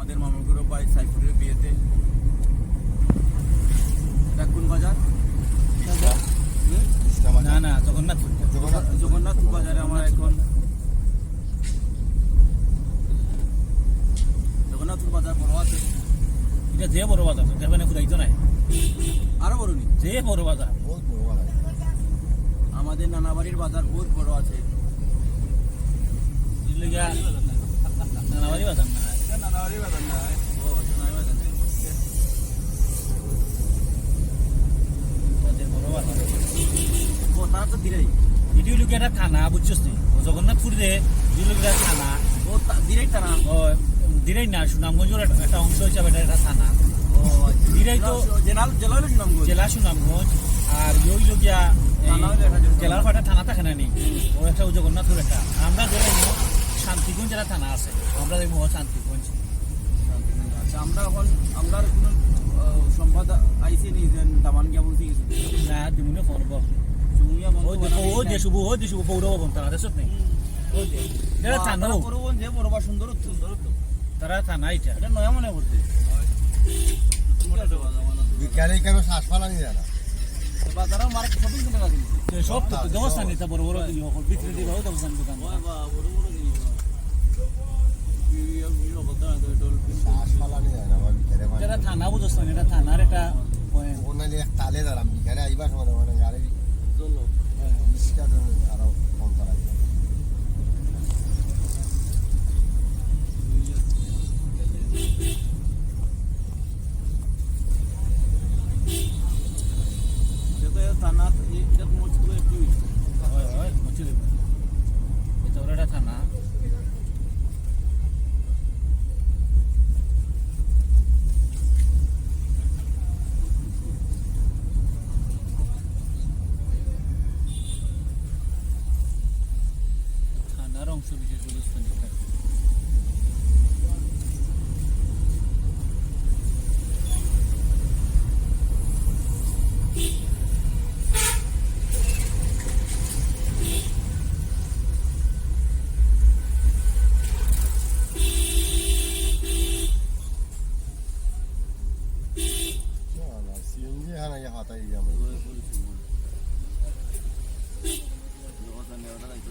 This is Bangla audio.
আমাদের মামুগুরো ভাই সাইফুরের বিয়েতে। এটা কোন বাজার? না না জগন্নাথ জগন্নাথ বাজারে আমরা এখন জগন্নাথপুর বাজার বড় আছে। এটা যে বড় বাজার দেখবেন খুদাইতো নাই। আরও বড় নি যে বড় বাজার। আমাদের নানাবাড়ির বাজার বহুত বড় আছে দিল্লিগা নানাবাড়ি বাজার না এটা নানাবাড়ির বাজার না ও এটা নানাবাড়ির বাজার না যে বড় বাজার ও একটা থানা থানা ও না একটা- অংশ হিসাবে এটা একটা থানা আচ্ছা। জেলা জেলা আর ইয়ে একটা জেলার থানা থাকে না ও একটা জগন্নাথপুর একটা আমরা যেটা শান্তিগঞ্জ থানা আছে আমরা দেখব শান্তিগঞ্জ আচ্ছা আমরা এখন আমরা কোনো সংবাদ আইসি নি যে দামান গিয়া বলছি গেছি না দিমুনে ফোন করব চুমিয়া বন্ধ ও যে ও যে শুভ ও যে শুভ পৌর ভবন তারা দেশত নেই। এটা থানা ও। করবন যে বড় বা সুন্দর সুন্দর তারা থানা এটা। এটা নয়া মনে করতে বিজ্ঞানী কেন শ্বাস ফালানি যায় না? বাজারে মার্কেট শপিং সেন্টার আছে। সব তো দেবস্থান এটা বড় বড় বিক্রি দিবা ও দোকান বড় বড় থানা বুঝস্থান এটা থানার একটা। ওখানে এক তালে দাঁড়াম বিজ্ঞানে আইবার সময় মানে গাড়ি আরও কম করা মোট করে একটু হয় হয় Samsun Yüzyıl Üstünlükler.